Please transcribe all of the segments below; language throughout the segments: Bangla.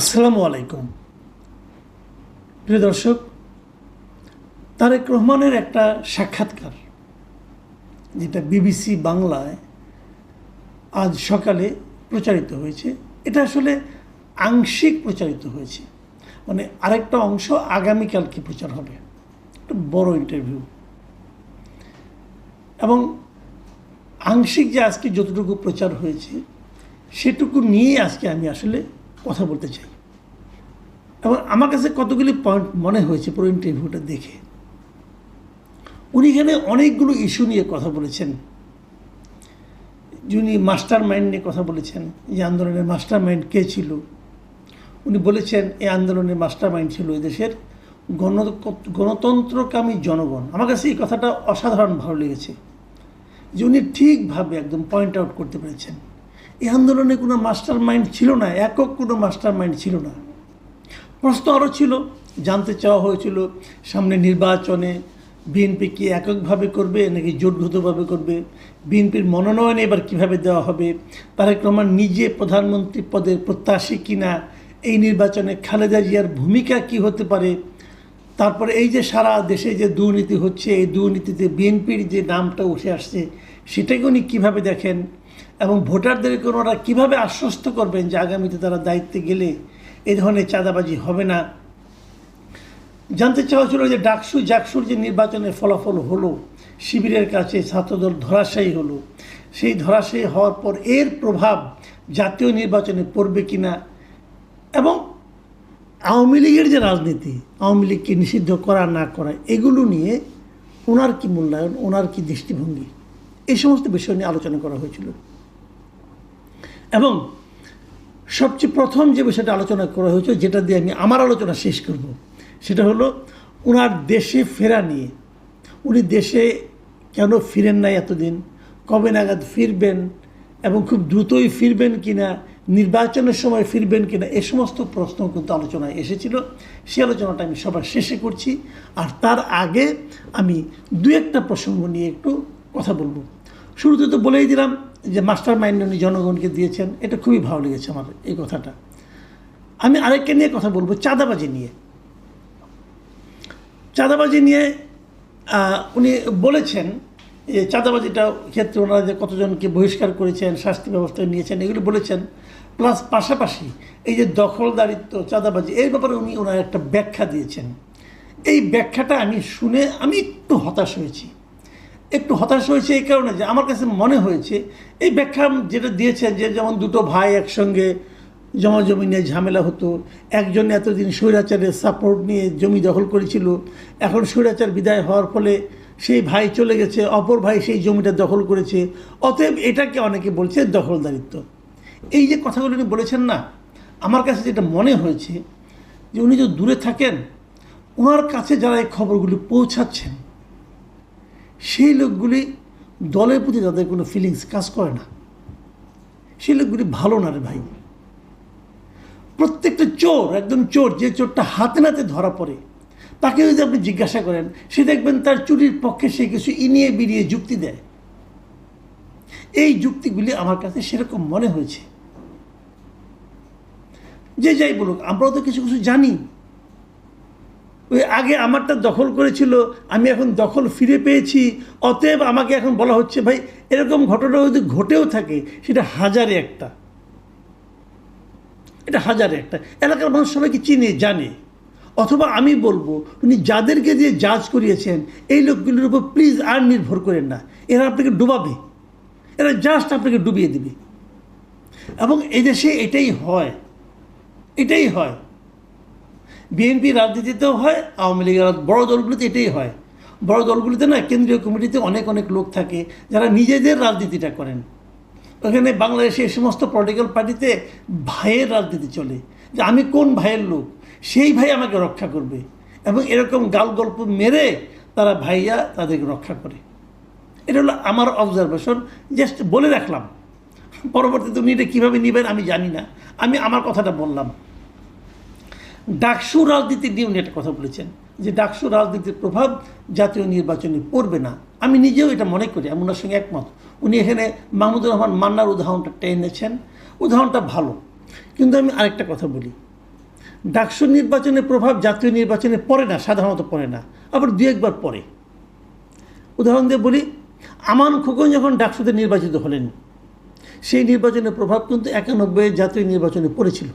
আসসালামু আলাইকুম। প্রিয় দর্শক, তারেক রহমানের একটা সাক্ষাৎকার, যেটা বিবিসি বাংলায় আজ সকালে প্রচারিত হয়েছে, এটা আসলে আংশিক প্রচারিত হয়েছে। মানে আরেকটা অংশ আগামীকালকে প্রচার হবে? একটা বড় ইন্টারভিউ এবং আংশিক যে আজকে যতটুকু প্রচার হয়েছে, সেটুকু নিয়ে আজকে আমি আসলে কথা বলতে চাই। এবং আমার কাছে কতগুলি পয়েন্ট মনে হয়েছে পুরো ইন্টারভিউটা দেখে। উনি এখানে অনেকগুলো ইস্যু নিয়ে কথা বলেছেন। যিনি মাস্টার মাইন্ড নিয়ে কথা বলেছেন, এই আন্দোলনের মাস্টার মাইন্ড কে ছিল? উনি বলেছেন, এই আন্দোলনের মাস্টার মাইন্ড ছিল এই দেশের গণ গণতন্ত্রকামী জনগণ। আমার কাছে এই কথাটা অসাধারণ ভালো লেগেছে। যে উনি ঠিকভাবে একদম পয়েন্ট আউট করতে পেরেছেন। এই আন্দোলনে কোনো মাস্টার মাইন্ড ছিল না, একক কোনো মাস্টার মাইন্ড ছিল না। প্রশ্ন আরও ছিল, জানতে চাওয়া হয়েছিল, সামনে নির্বাচনে বিএনপি কি এককভাবে করবে নাকি জোটগতভাবে করবে? বিএনপির মনোনয়ন এবার কীভাবে দেওয়া হবে? তারেক রহমান নিজে প্রধানমন্ত্রী পদের প্রত্যাশী কিনা? এই নির্বাচনে খালেদা জিয়ার ভূমিকা কি হতে পারে? তারপরে এই যে সারা দেশে যে দুর্নীতি হচ্ছে, এই দুর্নীতিতে বিএনপির যে নামটা উঠে আসছে, সেটাকে উনি কীভাবে দেখেন? এবং ভোটারদেরকে ওনারা কীভাবে আশ্বস্ত করবেন যে আগামীতে তারা দায়িত্বে গেলে এ ধরনের চাঁদাবাজি হবে না? জানতে চাওয়া ছিল যে ডাকসু জাকসুর যে নির্বাচনের ফলাফল হলো, শিবিরের কাছে ছাত্রদল ধরাশায়ী হলো। সেই ধরাশায়ী হওয়ার পর এর প্রভাব জাতীয় নির্বাচনে পড়বে কিনা এবং আওয়ামী লীগের যে রাজনীতি, আওয়ামী লীগকে নিষিদ্ধ করা না করা, এগুলো নিয়ে ওনার কি মূল্যায়ন, ওনার কি দৃষ্টিভঙ্গি? এই সমস্ত বিষয় নিয়ে আলোচনা করা হয়েছিল। এবং সবচেয়ে প্রথম যে বিষয়টা আলোচনা করা হয়েছে, যেটা দিয়ে আমি আমার আলোচনা শেষ করব, সেটা হলো ওনার দেশে ফেরা নিয়ে। উনি দেশে কেন ফিরেন নাই এতদিন? কবে নাগাদ ফিরবেন? এবং খুব দ্রুতই ফিরবেন কিনা? নির্বাচনের সময় ফিরবেন কিনা? এ সমস্ত প্রশ্ন কিন্তু আলোচনায় এসেছিল। সে আলোচনাটা আমি সবার শেষে করছি। আর তার আগে আমি দু একটা প্রসঙ্গ নিয়ে একটু কথা বলব। শুরুতে তো বলেই দিলাম যে মাস্টার মাইন্ড উনি জনগণকে দিয়েছেন, এটা খুবই ভালো লেগেছে আমার এই কথাটা। আমি আরেকটা নিয়ে কথা বলব, চাঁদাবাজি নিয়ে। চাঁদাবাজি নিয়ে উনি বলেছেন যে চাঁদাবাজিটা ক্ষেত্রে ওনারা যে কতজনকে বহিষ্কার করেছেন, শাস্তি ব্যবস্থা নিয়েছেন, এগুলো বলেছেন। প্লাস পাশাপাশি এই যে দখলদারিত্ব, চাঁদাবাজি, এর ব্যাপারে উনি ওনার একটা ব্যাখ্যা দিয়েছেন। এই ব্যাখ্যাটা আমি শুনে আমি একটু হতাশ হয়েছি। একটু হতাশ হয়েছে এই কারণে যে আমার কাছে মনে হয়েছে, এই ব্যাখ্যা যেটা দিয়েছেন যে যেমন দুটো ভাই একসঙ্গে জমা জমি নিয়ে ঝামেলা হতো, একজন এতদিন স্বৈরাচারের সাপোর্ট নিয়ে জমি দখল করেছিল, এখন স্বৈরাচার বিদায় হওয়ার ফলে সেই ভাই চলে গেছে, অপর ভাই সেই জমিটা দখল করেছে, অতএব এটাকে অনেকে বলছে দখলদারিত্ব। এই যে কথাগুলো উনি বলেছেন না, আমার কাছে যেটা মনে হয়েছে যে উনি তো দূরে থাকেন ওনার কাছে যারা এই খবরগুলি পৌঁছাচ্ছেন সেই লোকগুলি দলের প্রতি তাদের কোনো ফিলিংস কাজ করে না। সেই লোকগুলি ভালো না রে ভাই। প্রত্যেকটা চোর একদম চোর যে চোরটা হাতে নাতে ধরা পড়ে, তাকে যদি আপনি জিজ্ঞাসা করেন, সে দেখবেন তার চুরির পক্ষে সে কিছু ইনিয়ে বিনিয়ে যুক্তি দেয়। এই যুক্তিগুলি আমার কাছে সেরকম মনে হয়েছে। যে যাই বলুক, আমরাও তো কিছু কিছু জানি। ওই আগে আমারটা দখল করেছিল, আমি এখন দখল ফিরে পেয়েছি। অতএব আমাকে এখন বলা হচ্ছে, ভাই, এরকম ঘটনা যদি ঘটেও থাকে, সেটা হাজারে একটা। এটা হাজারে একটা। এলাকার মানুষ সবাইকে চিনে, জানে? অথবা আমি বলব, উনি যাদেরকে দিয়ে জাজ করিয়েছেন, এই লোকগুলির উপর প্লিজ আর নির্ভর করেন না। এরা আপনাকে ডুবাবে। এরা জাস্ট আপনাকে ডুবিয়ে দেবে। এবং এদেশে এটাই হয়। এটাই হয়। বিএনপি রাজনীতিতেও হয়, আওয়ামী লীগের বড় দলগুলিতে এটাই হয়। বড় দলগুলিতে না, কেন্দ্রীয় কমিটিতে অনেক অনেক লোক থাকে যারা নিজেদের রাজনীতিটা করেন। ওখানে বাংলাদেশে এই সমস্ত পলিটিক্যাল পার্টিতে ভাইয়ের রাজনীতি চলে। যে আমি কোন ভাইয়ের লোক? সেই ভাই আমাকে রক্ষা করবে। এবং এরকম গাল গল্প মেরে তারা ভাইয়া তাদেরকে রক্ষা করে। এটা হলো আমার অবজারভেশন জাস্ট বলে রাখলাম। পরবর্তীতে উনি এটা কীভাবে নেবেন আমি জানি না। আমি আমার কথাটা বললাম। ডাকসু রাজনীতি নিয়ে উনি একটা কথা বলেছেন যে ডাকসু রাজনীতির প্রভাব জাতীয় নির্বাচনে পড়বে না। আমি নিজেও এটা মনে করি, আমি ওনার সঙ্গে একমত। উনি এখানে মাহমুদুর রহমান মান্নার উদাহরণটা টেনেছেন উদাহরণটা ভালো। কিন্তু আমি আরেকটা কথা বলি। ডাকসু নির্বাচনের প্রভাব জাতীয় নির্বাচনে পড়ে না, সাধারণত পড়ে না, আবার দু একবার পড়ে। উদাহরণ দিয়ে বলি, আমান খোকন যখন ডাকসুতে নির্বাচিত হলেন, সেই নির্বাচনের প্রভাব কিন্তু একানব্বই জাতীয় নির্বাচনে পড়েছিল।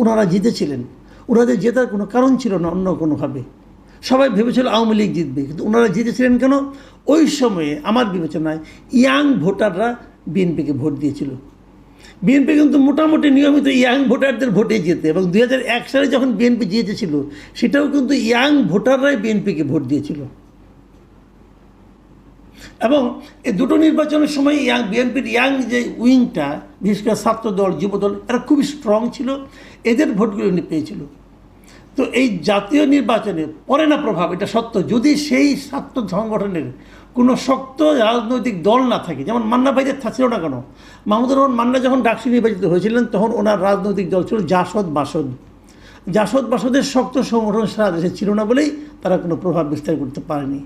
ওনারা জিতেছিলেন। ওনাদের জেতার কোনো কারণ ছিল না অন্য কোনোভাবে। সবাই ভেবেছিল আওয়ামী লীগ জিতবে, কিন্তু ওনারা জিতেছিলেন কেন? ওই সময়ে আমার বিবেচনায় ইয়াং ভোটাররা বিএনপিকে ভোট দিয়েছিল। বিএনপি কিন্তু মোটামুটি নিয়মিত ইয়াং ভোটারদের ভোটে যেতে এবং দু হাজার এক সালে যখন বিএনপি জিতেছিল, সেটাও কিন্তু ইয়াং ভোটাররাই বিএনপিকে ভোট দিয়েছিল। এবং এই দুটো নির্বাচনের সময় ইয়াং বিএনপির ইয়াং যে উইংটা, বিশেষ করে ছাত্রদল যুবদল এরা খুবই স্ট্রং ছিল। এদের ভোটগুলো পেয়েছিল। তো এই জাতীয় নির্বাচনে পড়ে না প্রভাব, এটা সত্য। যদি সেই ছাত্র সংগঠনের কোনো শক্ত রাজনৈতিক দল না থাকে, যেমন মান্না ভাইদের ছিল না কেন? মাহমুদুর রহমান মান্না যখন ডাকসু নির্বাচিত হয়েছিলেন, তখন ওনার রাজনৈতিক দল ছিল জাসদ বাসদ। জাসদ বাসদের শক্ত সংগঠন সারা দেশে ছিল না বলেই তারা কোনো প্রভাব বিস্তার করতে পারেনি।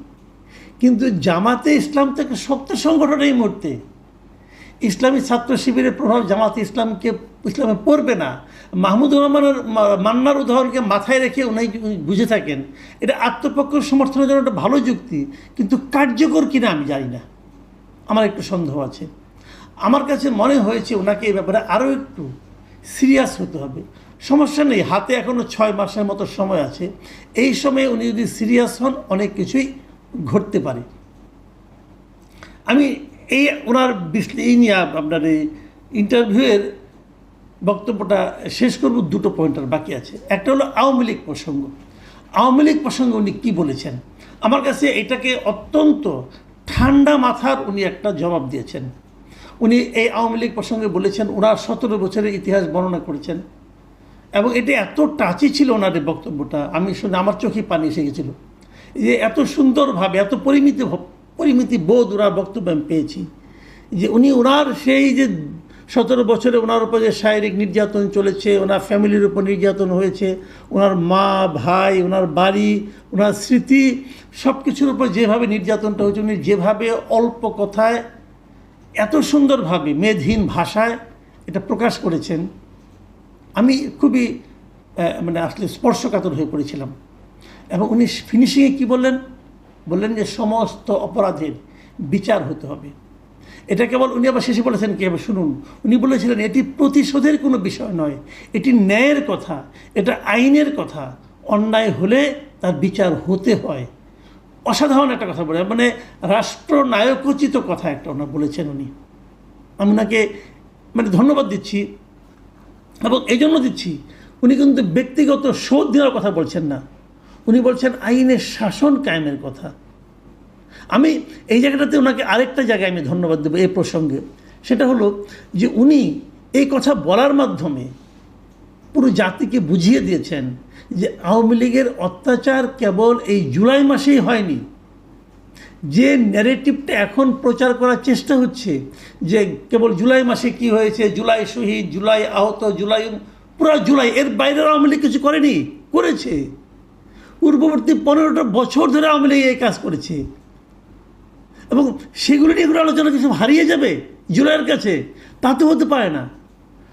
কিন্তু জামাতে ইসলাম একটা শক্ত সংগঠন এই মুহূর্তে। ইসলামী ছাত্র শিবিরের প্রভাব জামাতে ইসলামকে, ইসলামে পড়বে না। মাহমুদুর রহমানের মান্নার উদাহরণকে মাথায় রেখে উনি বুঝে থাকেন, এটা আত্মপক্ষ সমর্থনের জন্য একটা ভালো যুক্তি, কিন্তু কার্যকর কিনা আমি জানি না। আমার একটু সন্দেহ আছে। আমার কাছে মনে হয়েছে ওনাকে এই ব্যাপারে আরও একটু সিরিয়াস হতে হবে। সমস্যা নেই, হাতে এখনও ছয় মাসের মতো সময় আছে। এই সময়ে উনি যদি সিরিয়াস হন, অনেক কিছুই ঘটতে পারে। আমি এই ওনার এই নিয়ে আপনার এই ইন্টারভিউয়ের বক্তব্যটা শেষ করব, দুটো পয়েন্টার বাকি আছে। একটা হলো আওয়ামী লীগ প্রসঙ্গ। আওয়ামী লীগ প্রসঙ্গে উনি কী বলেছেন? আমার কাছে এটাকে অত্যন্ত ঠান্ডা মাথার উনি একটা জবাব দিয়েছেন। উনি এই আওয়ামী লীগ প্রসঙ্গে বলেছেন, ওনার সতেরো বছরের ইতিহাস বর্ণনা করেছেন। এবং এটা এত টাচি ছিল ওনার বক্তব্যটা, আমি শুনে আমার চোখে পানি এসে গেছিল। যে এত সুন্দরভাবে, এত পরিমিতি পরিমিতি বোধ ওনার বক্তব্য আমি পেয়েছি। যে উনি ওনার সেই যে সতেরো বছরে ওনার উপর যে শারীরিক নির্যাতন চলেছে, ওনার ফ্যামিলির উপর নির্যাতন হয়েছে, ওনার মা, ভাই, ওনার বাড়ি, ওনার স্মৃতি সব কিছুর উপর যেভাবে নির্যাতনটা হয়েছে, উনি যেভাবে অল্প কথায়, এত সুন্দরভাবে মেধহীন ভাষায় এটা প্রকাশ করেছেন, আমি খুবই মানে আসলে স্পর্শকাতর হয়ে পড়েছিলাম। এবং উনি ফিনিশিংয়ে কি বললেন? বললেন যে সমস্ত অপরাধের বিচার হতে হবে। এটা কেবল উনি আবার শেষে বলেছেন কি? শুনুন, উনি বলেছিলেন, এটি প্রতিশোধের কোনো বিষয় নয়। এটি ন্যায়ের কথা, এটা আইনের কথা। অন্যায় হলে তার বিচার হতে হয়। অসাধারণ একটা কথা বলে মানে রাষ্ট্রনায়কোচিত কথা একটা ওনার বলেছেন উনি। আমি ওনাকে মানে ধন্যবাদ দিচ্ছি এবং এই জন্য দিচ্ছি, উনি কিন্তু ব্যক্তিগত শোধ দেওয়ার কথা বলছেন না। উনি বলছেন, আইনের শাসন কায়েমের কথা। আমি এই জায়গাটাতে ওনাকে আরেকটা জায়গায় আমি ধন্যবাদ দেবো এই প্রসঙ্গে। সেটা হলো যে উনি এই কথা বলার মাধ্যমে পুরো জাতিকে বুঝিয়ে দিয়েছেন যে আওয়ামী লীগের অত্যাচার কেবল এই জুলাই মাসেই হয়নি। যে ন্যারেটিভটা এখন প্রচার করার চেষ্টা হচ্ছে যে কেবল জুলাই মাসে কি হয়েছে, জুলাই শহীদ, জুলাই আহত, জুলাই পুরো জুলাই, এর বাইরে আওয়ামী লীগ কিছু করেনি, করেছে। পূর্ববর্তী পনেরোটা বছর ধরে আওয়ামী লীগ এই কাজ করেছে। এবং সেগুলো নিয়ে আলোচনা কিছু হারিয়ে যাবে জুলাইয়ের কাছে? তা তো হতে পারে না।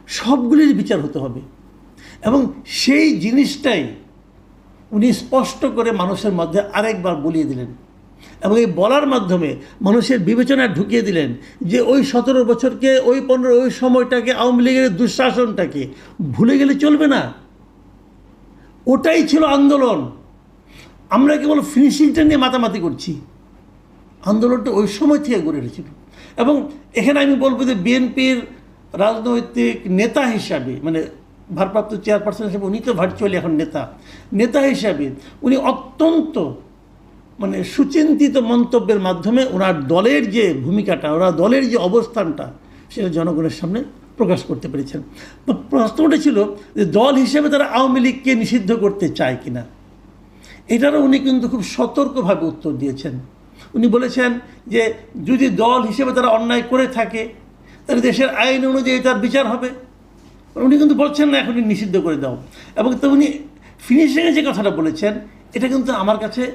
সবগুলির বিচার হতে হবে। এবং সেই জিনিসটাই উনি স্পষ্ট করে মানুষের মধ্যে আরেকবার বলিয়ে দিলেন। এবং এই বলার মাধ্যমে মানুষের বিবেচনায় ঢুকিয়ে দিলেন যে ওই সতেরো বছরকে, ওই পনেরো, ওই সময়টাকে, আওয়ামী লীগের দুঃশাসনটাকে ভুলে গেলে চলবে না। ওটাই ছিল আন্দোলন। আমরা কেবল ফিনিশিংটা নিয়ে মাতামাতি করছি। আন্দোলনটা ওই সময় থেকে গড়ে উঠেছিল। এবং এখানে আমি বলব যে বিএনপির রাজনৈতিক নেতা হিসাবে মানে ভারপ্রাপ্ত চেয়ারপারসন হিসেবে উনি তো ভার্চুয়ালি এখন নেতা। নেতা হিসাবে উনি অত্যন্ত মানে সুচিন্তিত মন্তব্যের মাধ্যমে ওনার দলের যে ভূমিকাটা, ওনার দলের যে অবস্থানটা, সেটা জনগণের সামনে প্রকাশ করতে পেরেছেন। প্রশ্নটা ছিল যে দল হিসেবে তারা আওয়ামী লীগকে নিষিদ্ধ করতে চায় কিনা? এটারও উনি কিন্তু খুব সতর্কভাবে উত্তর দিয়েছেন। উনি বলেছেন যে, যদি দল হিসেবে তারা অন্যায় করে থাকে, তাহলে দেশের আইন অনুযায়ী তার বিচার হবে। উনি কিন্তু বলছেন না, এখন নিষিদ্ধ করে দাও। এবং তো উনি ফিনিশিংয়ে যে কথাটা বলেছেন, এটা কিন্তু আমার কাছে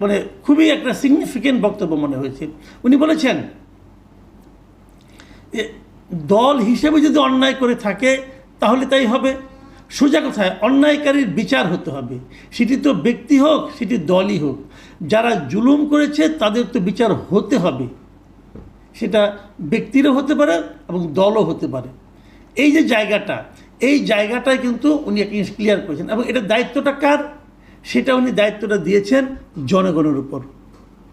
মানে খুবই একটা সিগনিফিকেন্ট বক্তব্য মনে হয়েছে। উনি বলেছেন যে, দল হিসেবে যদি অন্যায় করে থাকে, তাহলে তাই হবে। সোজা কথায় অন্যায়কারীর বিচার হতে হবে। সেটি তো ব্যক্তি হোক, সেটি দলই হোক। যারা জুলুম করেছে, তাদের তো বিচার হতে হবে। সেটা ব্যক্তিরও হতে পারে এবং দলও হতে পারে। এই যে জায়গাটা, এই জায়গাটায় কিন্তু উনি একটা জিনিস ক্লিয়ার করেছেন। এবং এটা দায়িত্বটা কার? সেটা উনি দায়িত্বটা দিয়েছেন জনগণের উপর।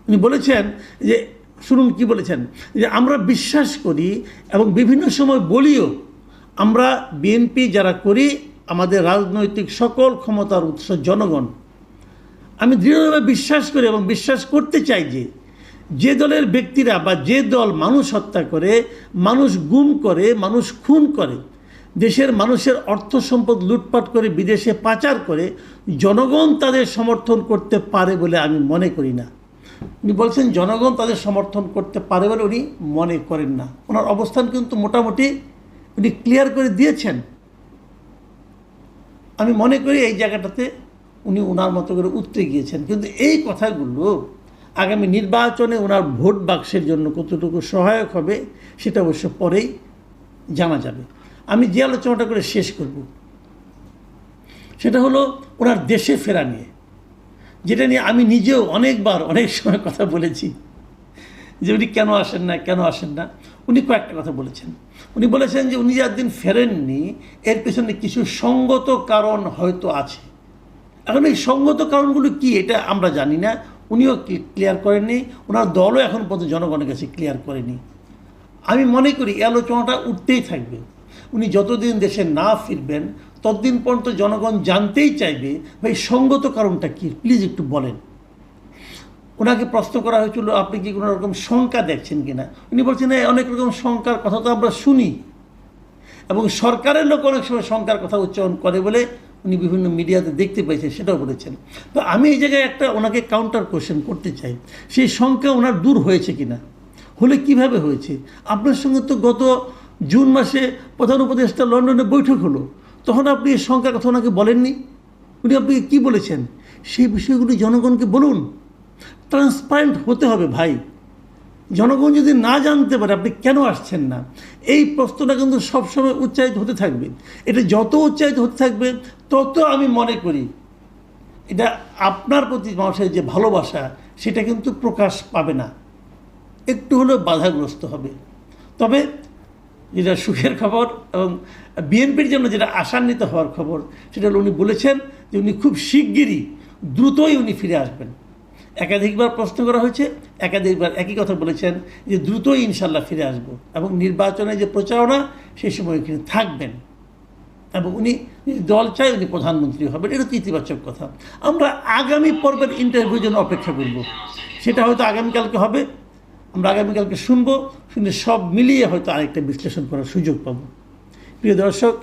উনি বলেছেন যে, শুনুন কি বলেছেন, যে আমরা বিশ্বাস করি এবং বিভিন্ন সময় বলিও আমরা বিএনপি যারা করি আমাদের রাজনৈতিক সকল ক্ষমতার উৎস জনগণ। আমি দৃঢ়ভাবে বিশ্বাস করি এবং বিশ্বাস করতে চাই যে যে দলের ব্যক্তিরা বা যে দল মানুষ হত্যা করে, মানুষ গুম করে, মানুষ খুন করে, দেশের মানুষের অর্থ সম্পদ লুটপাট করে, বিদেশে পাচার করে, জনগণ তাদের সমর্থন করতে পারে বলে আমি মনে করি না। উনি বলছেন, জনগণ তাদের সমর্থন করতে পারে বলে উনি মনে করেন না। ওনার অবস্থান কিন্তু মোটামুটি উনি ক্লিয়ার করে দিয়েছেন। আমি মনে করি এই জায়গাটাতে উনি ওনার মতো করে উতরে গিয়েছেন। কিন্তু এই কথাগুলো আগামী নির্বাচনে ওনার ভোট বাক্সের জন্য কতটুকু সহায়ক হবে, সেটা অবশ্য পরেই জানা যাবে। আমি যে আলোচনাটা করে শেষ করব, সেটা হলো ওনার দেশে ফেরা নিয়ে। যেটা নিয়ে আমি নিজেও অনেকবার, অনেক সময় কথা বলেছি যে উনি কেন আসেন না, কেন আসেন না। উনি কয়েকটা কথা বলেছেন। উনি বলেছেন যে উনি যে একদিন ফেরেননি, এর পেছনে কিছু সঙ্গত কারণ হয়তো আছে। এখন এই সঙ্গত কারণগুলো কি এটা আমরা জানি না। উনিও ক্লিয়ার করেননি, ওনার দলও এখন পর্যন্ত জনগণের কাছে ক্লিয়ার করেনি। আমি মনে করি এই আলোচনাটা উঠতেই থাকবে। উনি যতদিন দেশে না ফিরবেন, ততদিন পর্যন্ত জনগণ জানতেই চাইবে, ভাই সঙ্গত কারণটা কি? প্লিজ একটু বলেন। ওনাকে প্রশ্ন করা হয়েছিল, আপনি কি কোনো রকম শঙ্কা দেখছেন কিনা? উনি বলছেন "এই অনেক রকম শঙ্কার কথা তো আমরা শুনি। এবং সরকারের লোক অনেক সময় শঙ্কার কথা উচ্চারণ করে বলে উনি বিভিন্ন মিডিয়াতে দেখতে পেয়েছেন, সেটাও বলেছেন। তো আমি এই জায়গায় একটা ওনাকে কাউন্টার কোশ্চেন করতে চাই। সেই শঙ্কা ওনার দূর হয়েছে কিনা? হলে কীভাবে হয়েছে? আপনার সঙ্গে তো গত জুন মাসে প্রধান উপদেষ্টা লন্ডনে বৈঠক হলো। তখন আপনি এই শঙ্কার কথা ওনাকে বলেননি? উনি আপনি কি বলেছেন? সেই বিষয়গুলি জনগণকে বলুন। ট্রান্সপারেন্ট হতে হবে ভাই। জনগণ যদি না জানতে পারে, আপনি কেন আসছেন না? এই প্রশ্নটা কিন্তু সবসময় উচ্চারিত হতে থাকবে। এটা যত উচ্চারিত হতে থাকবে, তত আমি মনে করি এটা আপনার প্রতি মানুষের যে ভালোবাসা, সেটা কিন্তু প্রকাশ পাবে না। একটু হলেও বাধাগ্রস্ত হবে। তবে যেটা সুখের খবর এবং বিএনপির জন্য যেটা আশান্বিত হওয়ার খবর, সেটা হলো উনি বলেছেন যে উনি খুব শিগগিরই দ্রুতই উনি ফিরে আসবেন। একাধিকবার প্রশ্ন করা হয়েছে, একাধিকবার একই কথা বলেছেন যে দ্রুত ইনশাল্লাহ ফিরে আসব। এবং নির্বাচনে যে প্রচারণা সেই সময় এখানে থাকবেন। এবং উনি দল চায়, উনি প্রধানমন্ত্রী হবেন। এটা তো ইতিবাচক কথা। আমরা আগামী পর্বের ইন্টারভিউর জন্য অপেক্ষা করব। সেটা হয়তো আগামীকালকে হবে। আমরা আগামীকালকে শুনব। শুনে সব মিলিয়ে হয়তো আরেকটা বিশ্লেষণ করার সুযোগ পাবো। প্রিয় দর্শক